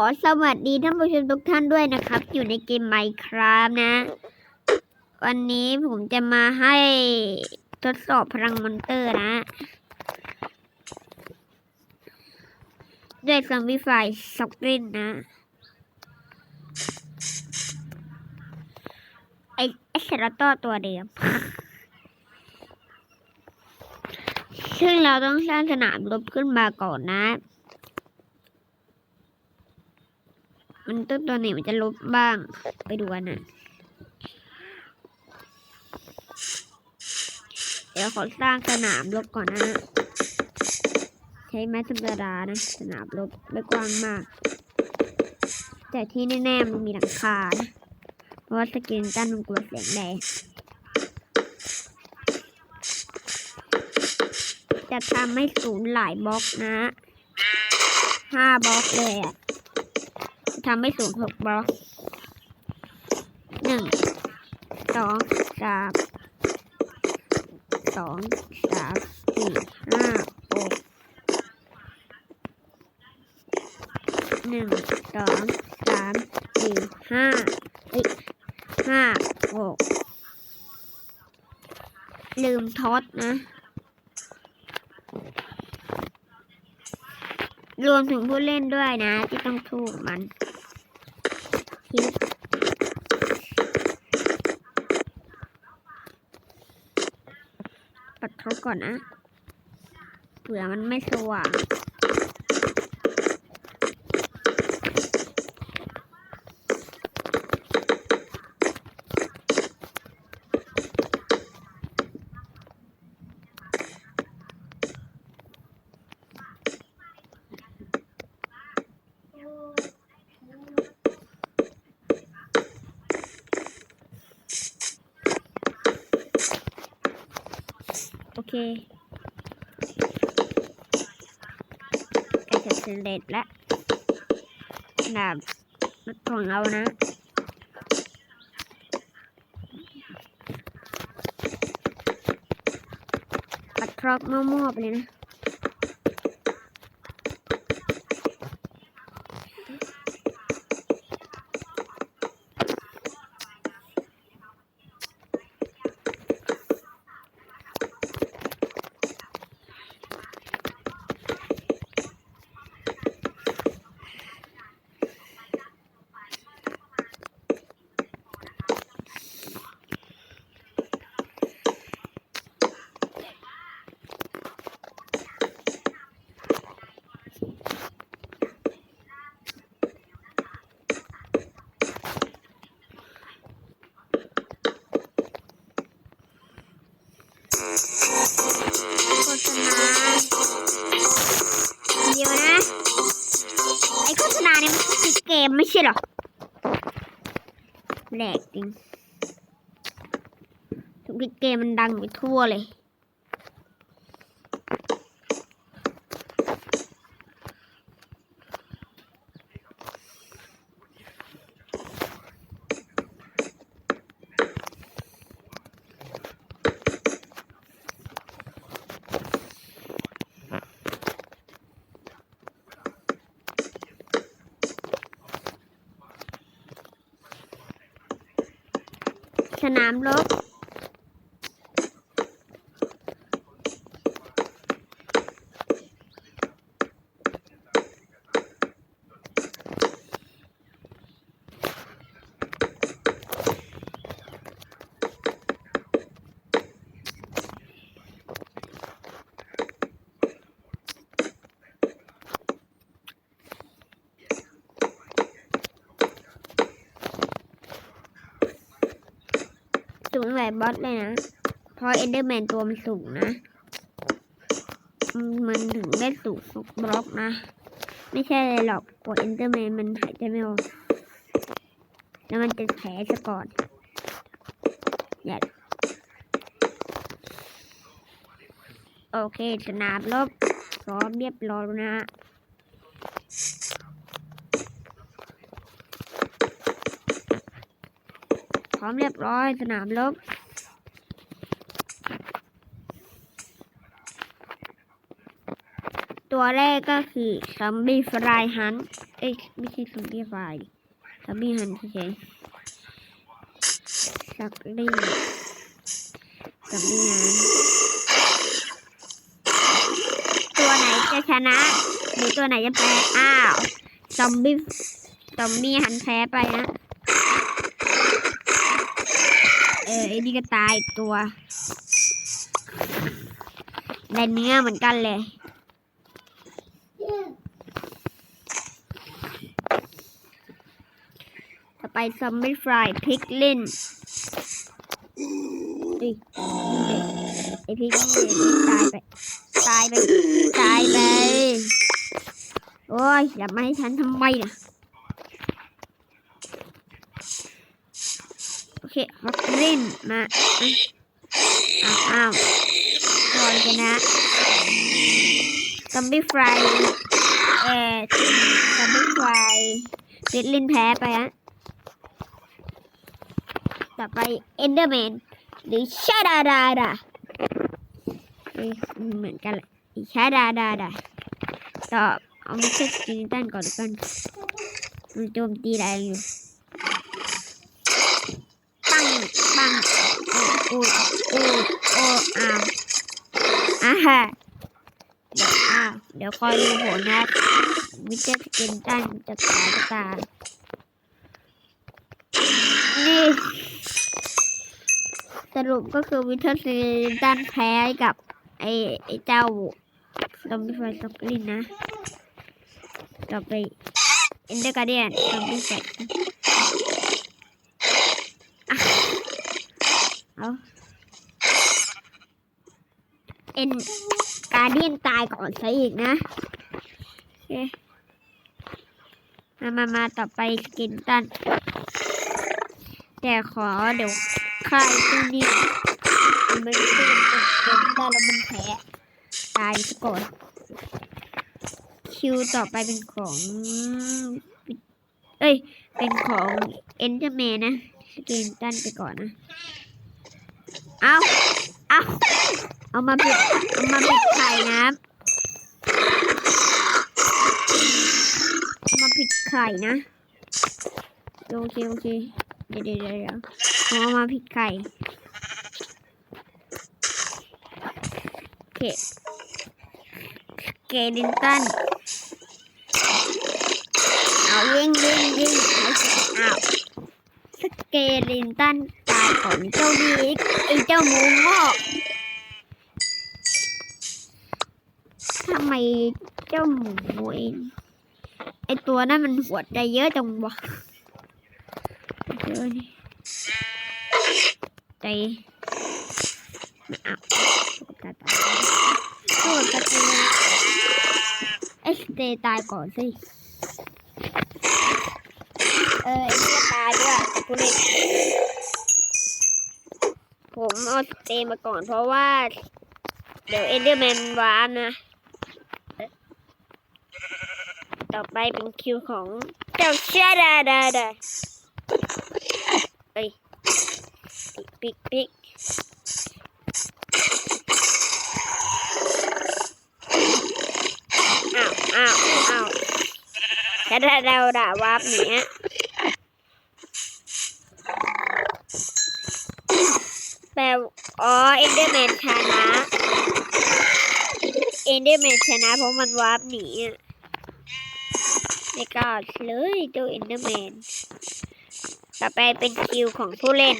ขอสวัสดีท่านผู้ชมทุกท่านด้วยนะครับ อยู่ในเกม Minecraft นะ วันนี้ผมจะมาให้ทดสอบพลังมอนเตอร์นะ ด้วยซอมบี้ไฟซ็อกรินนะ ไอไอเซราโตตัวเดิม ซึ่งเราต้องสร้างสนามรบขึ้นมาก่อนนะ มันต้นตัวไหนมันจะลบบ้าง ไปดูกันนะเดี๋ยวขอสร้างสนามรบก่อนนะ ใช้ไม้ธรรมดานะ สนามรบไม่กว้างมาก แต่ที่แน่ๆมันมีหลังคานะเพราะว่าสกินตันมันกลัวแสงแดดจะทำให้สูงหลายบล็อกนะห้าบล็อกเลยอะ ทำให้สูงหกบล็อกหนึ่งสองสามสองสามสี่ห้าหกหนึ่งสองสามสี่ห้าเอ้ยห้าหกลืมทอดนะ รวมถึงผู้เล่นด้วยนะ ที่ต้องถูกมันคิดปัดเขา ก่อนนะเผื่อมันไม่สว่าง ใกล้จะเสร็จแล้วดาบรถของเรานะปัดครอกมั่วๆไปเลยนะ ใช่หรอแหลกจริงทุกเกมมันดังไปทั่วเลย นามรบ หลายบอสเลยนะเพราะเอนเดอร์แมนตัวมันสูงนะ มันถึงได้สูงบล็อกนะ ไม่ใช่อะไรหรอกตัวเอนเดอร์แมนมันหายใจไม่ออกแล้วมันจะแผลซะก่อนอย่าโอเคสนามรบพร้อมเรียบร้อยนะ ร้อมเรียบร้อย สนามรบตัวแรกก็คือซัมบี้ฟรายฮันเอ้ยไม่ใช่ซอมบี้ไฟดิซอมบี้ฮันเฉยๆสักลี่ซอมบี้ฮันตัวไหนจะชนะ หรือตัวไหนจะแพ้ อ้าวซอมบี้ซอมบี้หันแพ้ไปนะ เออไอ้นี่ก็ตายอีกตัวได้เนื้อเหมือนกันเลย ต่อไปซอมบี้ฟรายพริกลินเอ้ยไอพริกลินตายไป ตายไป ตายไป โอ้ยอย่ามาให้ฉันทำไมนะ โอเคฮอกลินมาอ้าวอ้าวรอยกันนะซอมบี้ฟรายเอ่อซอมบี้ฟรายพริกลินแพ้ไปฮะต่อไปเอนเดอร์แมนหรือชาดาดาดาเหมือนกันแหละชาดาดาดาต่อเอาไม่ใช่สกินตันก่อนดีกันมันโจมตีแรงอยู่ ปังโอ้โอ้โอ้โอ้อ้าวอ่าฮะเดี๋ยวอ้าวเดี๋ยวคอยดูผลนะมิเตอร์กินตันจะตายจะตายนี่สรุปก็คือวิเทอร์ซีดันแพ้กับ ไอ้ไอ้เจ้าซอมบี้ไฟซ็อกลินนะ ต่อไปเอนเดอร์การเดียนซอมบี้แฟ เอ็นการเดียนตายก่อนซะอีกนะมามามาต่อไปสกินตัน แต่ขอเดี๋ยวค่ายตัวนี้มันไม่ได้เป็นเกมได้แล้วมันแพ้ตายซะก่อนคิวต่อไปเป็นของ เอ้ย เป็นของเอนเ r อร์แมนนะสกินตันไปก่อนนะ เอาเอาเอามาปิดเอามาปิดไข่นะมาปิดไข่นะ โอเคโอเคเดี๋ยวเดี๋ยวเดี๋ยวเอามาผิดไข่โอเคเกลินตันเอายิงยิงยิงเอาสเอาสเกลินตัน ของเจ้าดีกไอเจ้าหมูงอกทำไมเจ้าหมูเองไอตัวนั้นมันหัวใจเยอะจังวะเยอะนี่ใจไม่เอาตายตายโทษกระตือเอสเตตายก่อนสิ เออไอ้นี่ก็ตายด้วยกูเลย ผมเอาเตมาก่อนเพราะว่า เดี๋ยวเอเดอร์แมนวาร์นะ ต่อไปเป็นคิวของเจ้าชดาดาดาเอ้ยปิกปิกอ้าวอ้าวอ้าวแค่ถ้าเราด่าวาร์ปเนี้ย แปลอ๋อเอนเดอร์แมนชนะเอนเดอร์แมนชนะเพราะมันวาร์ปหนีไม่กล้าเลยตัวเอนเดอร์แมนต่อไปเป็นคิวของผู้เล่น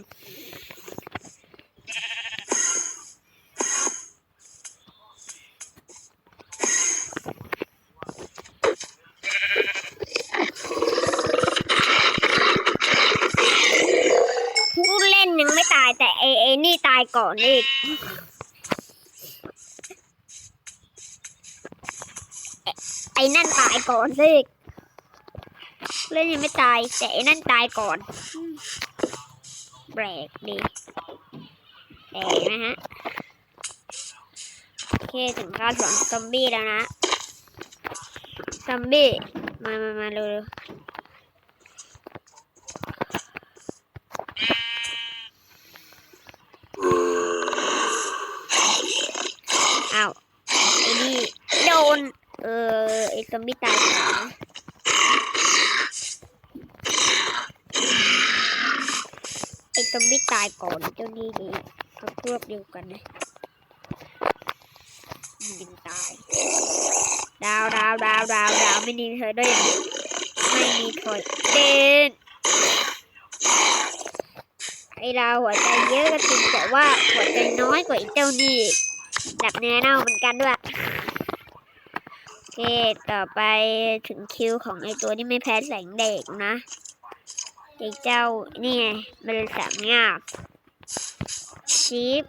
ผู้เล่นยังไม่ตายแต่เอเอนี่ตายก่อนอีกเอไอ้นั่นตายก่อนสิเล่นยังไม่ตาย แต่ไอ้นั่นตายก่อนแปลกดีแปลกนะฮะโอเคถึงการสอนซอมบี้แล้วนะซอมบี้มามามาเร็วๆอ้าวไอ้นี่ โดน เออ ไอ้ซอมบี้ตายก่อนนะ ตาย ก่อนเจ้านี่ดีเขาพวกเดียวกันนะยิงตายดาวดาวดาวดาวดาวไม่มีเธอด้วยนะไม่มีถอยเด่นไอเราหัวใจเยอะก็จริงแต่ว่าหัวใจน้อยกว่าไอ้เจ้านี่ดับแน่เน่าเหมือนกันด้วยโอเคต่อไปถึงคิวของไอตัวที่ไม่แพ้แสงเด็กนะ ไอเจ้านี่ไงมันสามงาบชิป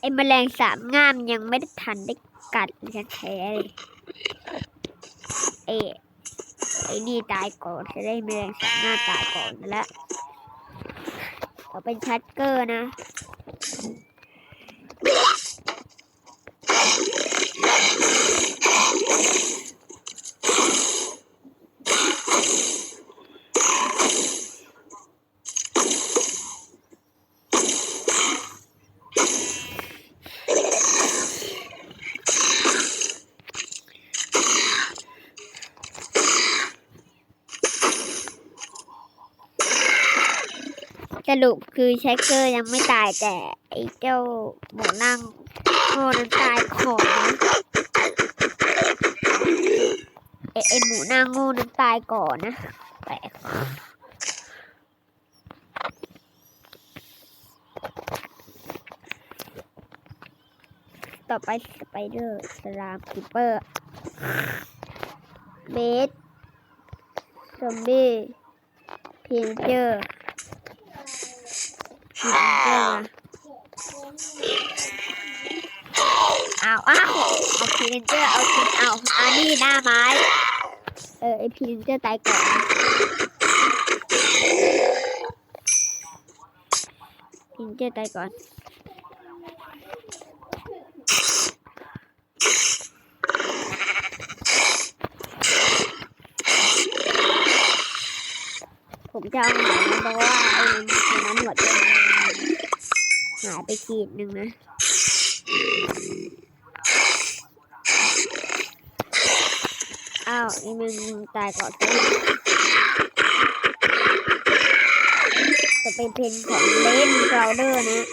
ไอ้แมลงสามง่ามยังไม่ได้ทันได้กัดเลยแท้เลยไอ้ไอ้นี่ตายก่อนจะได้แมลงสามงามตายก่อนแล้ว เราเป็นชัดเกอร์นะ สรุปคือชักเกอร์ยังไม่ตายแต่ไอ้เจ้าหมูนั่งโง่นั้นตายก่อนะไอ้ไอ้หมูหน้าโง่นั้นตายก่อนนะแปลกต่อไปสไปเดอร์สลามคิปเปอร์เบสซอมบี้พินเจอร์ เอาเอาอ้าวเอาพินเจอร์เอาพินเอาอันนี้หน้าไม้ เออไอพินเจอร์ตายก่อนพินเจอร์ตายก่อน ผมจะเอาหมาเพราะว่าไอ้ตัวนั้นหมดเลย หายไปขีดหนึ่งนะอ้าวอ้มึงตายก่อนสิจะเป็นเพนของเลนกราวเดอร์นะ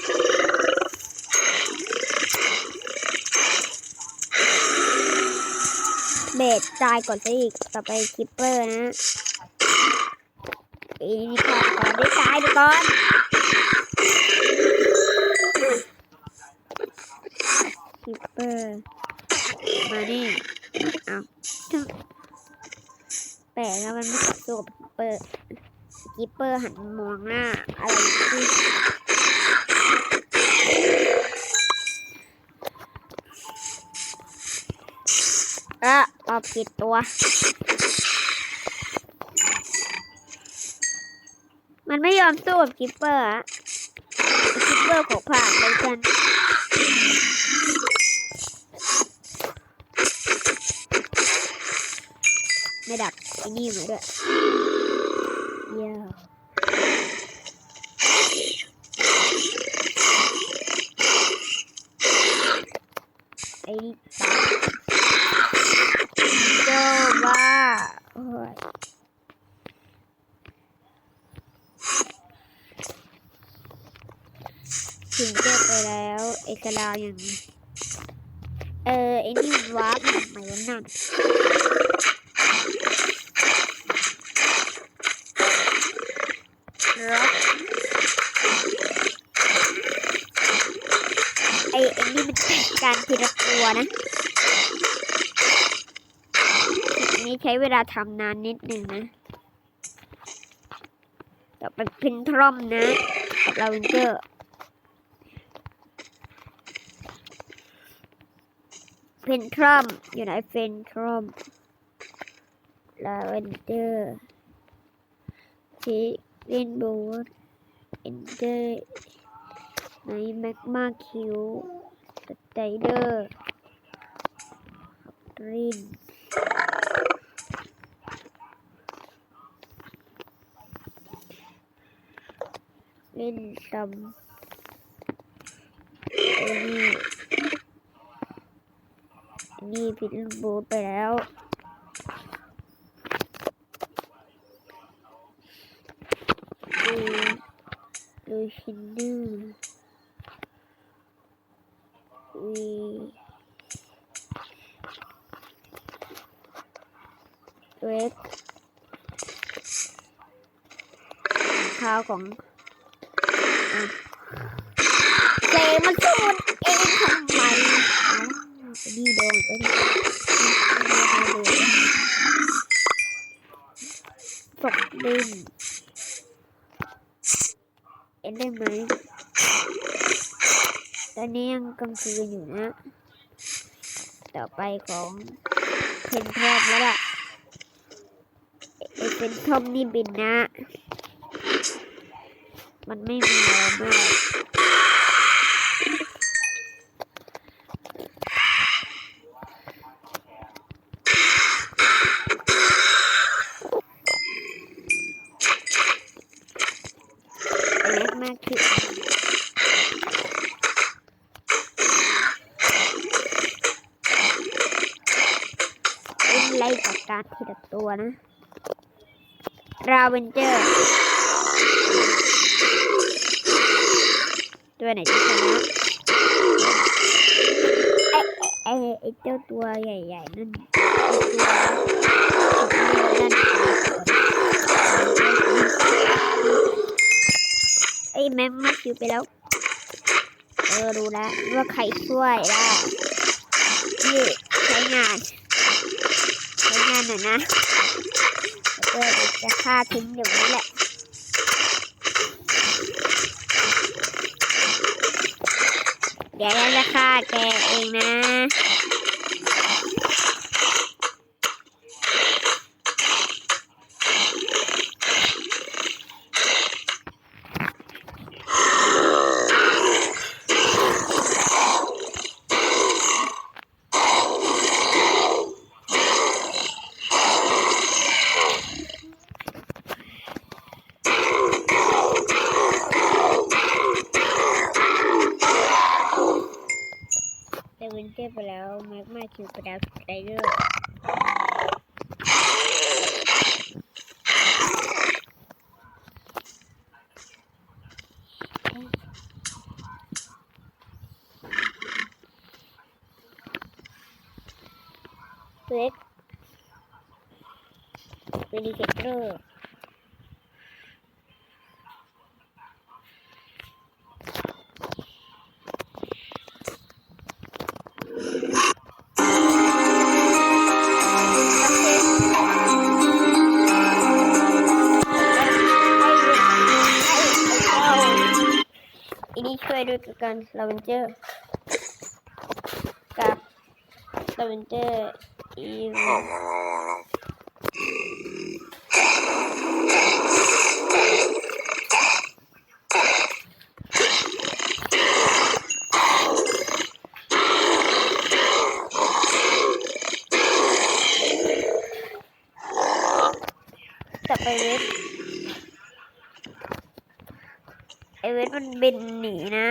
เบสตายก่อนซะอีกต่อไปคิปเปอร์นะอีนี่ค่ะขอได้ตายดูก่อนคิป เปอร์มานี่เอาแปลกแล้วมันไม่สู้กับเปอร์คิปเปอร์หันมองหน้า อะไรที่เออเอาผิดตัว มันไม่ยอมสู้กับคิปเปอร์อะคิปเปอร์ของผ่านไปกัน ไม่ดักไอ้นี่มาด้วยเยี่ยไอ้นี่ตายเจ้าบ้าโอ้ยถึงเจอไปแล้วเอกลาอย่างนี้เออไอ้นี่วาร์ปทำไมวนั่นร็อกไอ้ไอ้นี่มันเป็น การทีละตัวนะอันนี้ใช้เวลาทำนานนิดหนึ่งนะ ต่อไปพินทรอมนะกับลาวินเจอร์เพนทรัมอยู่ไหนเพนทรัมลาเวนเดอร์ทีเรนโบว์เอนเดอร์ในแมกมาคิว ไตเดอร์รินเล่นซัมนี่นี่พิทบูทไปแล้วดูดูชินเนอร์วีเรด ของอะเจมันสูดเองทำไมเอ้าไอ้นี่โดนไปแล้วตกดินเอ็นได้ไหมตอนนี้ยังกลางคืนอยู่นะ ต่อไปของเพนทอมแล้วล่ะไอเป็นทอมนี่บินนะ มันไม่มีแรงมากเล็กมากคือไล่จัดการทีละตัวนะราเวนเจอร์ ตัวไหนจะชนะไอ้ไอ้เจ้าตัวใหญ่ๆนั่นไอ้ตัวนั่นไอ้แม็กมาคิวไปแล้ว เออรู้แล้วว่าใครช่วยล่ะนี่ใช้งานใช้งานหน่อยนะเดี๋ยวจะฆ่าทิ้งเดี๋ยวนี้แหละ เดี๋ยวเราจะฆ่าแกเองนะ เดวินเจอร์ไปแล้วแม็กมา คิวไปแล้วไดเดอร์เล็กเวนิเกเตอร์ กันลาเวนเจอร์กับลาเวนเจอร์อีต่ไปเวทไอเวทมันบินหนีนะ